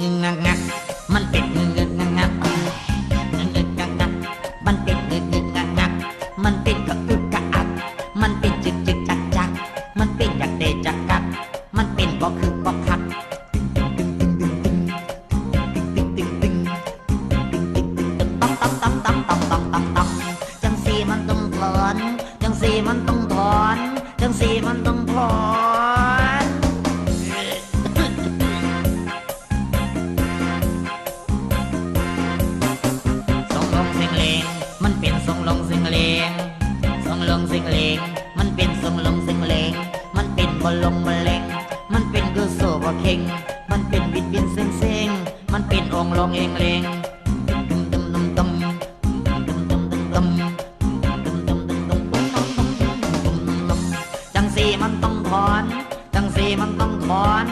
งึงงักงักมันเป็ดงงงึกงักงกงงงึกงักกมันเป็ดงึงงึกงักงักมันเป็ดกะอึกกะอัก มันเป็ดจึกจึกจักจัก มันเป็ดจากเดจักกัก มันเป็นก็คือก็คักจังสีมันต้องถอนจังสีมันต้องถอนจังสีมันต้องถอน มันเป็นทรงลงสิงเลงทรงลงสิงเลงมันเป็นทรงลงสิงเลงมันเป็นบอลลงมะเลงมันเป็นคือโซบะเข่งมันเป็นบิดบินเซ็งเซ็งมันเป็นองลงเองเลงจังสีมันต้องถอน จังสีมันต้องถอน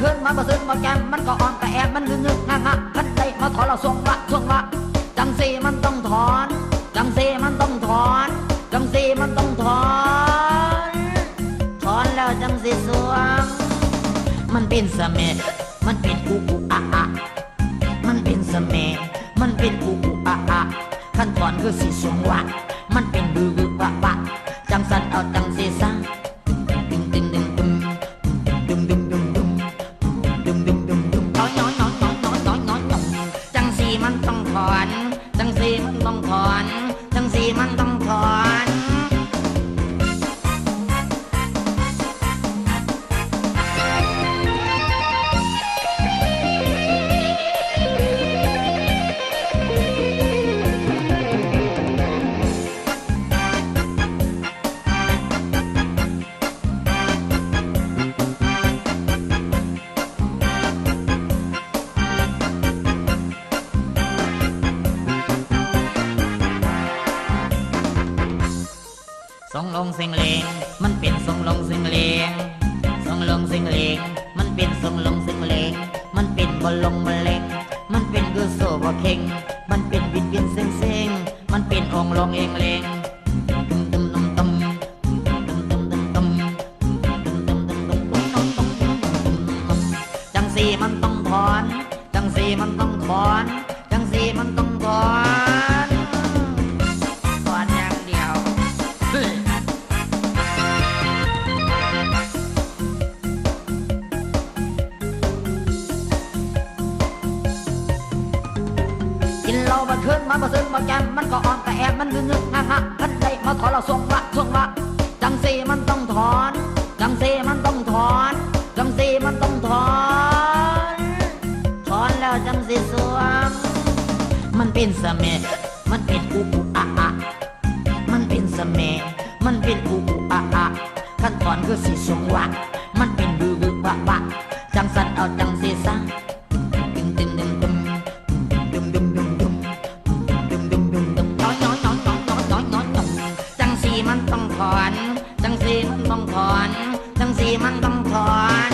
เหล้ามาคืนมันมาซึ้งมาแกมมันก็อ่อนกระแอบมันงึงงึงงักงักขันใจมาถอนเราทรงละทรงละจังสีมันต้องถอน จังสีมันต้องถอน จังสีมันต้องถอน ถอนแล้วจังสีสวง มันเป็นเสม็ดมันเป็นอุอุอะอะมันเป็นเสม็ดมันเป็นอุอุอะอะขั้นถอนคือสีสวงวะ มันต้องถอน จังสีมันต้องถอน จังสีมันต้องถอน สงลงสิงเลงมันเป็นสงลงสิงเลงสงลงสิงเลงมันเป็นสงลงสิงเลงมันเป็นบอลลงบอลเล็กมันเป็นกุศลบอเข่งมันเป็นบิดเบียนเซ็งเซ็งมันเป็นองลงเองเลงจังสีมันต้องถอน จังสีมันต้องถอน กินเหล้ามาคืนมันมาซึ้งมาแกมมันก็อ่อนกระแอบมันงึงงึกงักงักขันใจมาถอนเราทรงละทรงละจังสีมันต้องถอนจังสีมันต้องถอนจังสีมันต้องถอนถอนแล้วจังสีสวงมันเป็นเสม็ดมันเป็นอุอุอะอะมันเป็นเสม็ดมันเป็นอุอุอะอะขั้นตอนคือสีสวงวะมันเป็นบือบือวะวะ มันต้องถอนจังสีมันต้องถอนจังสีมันต้องถอน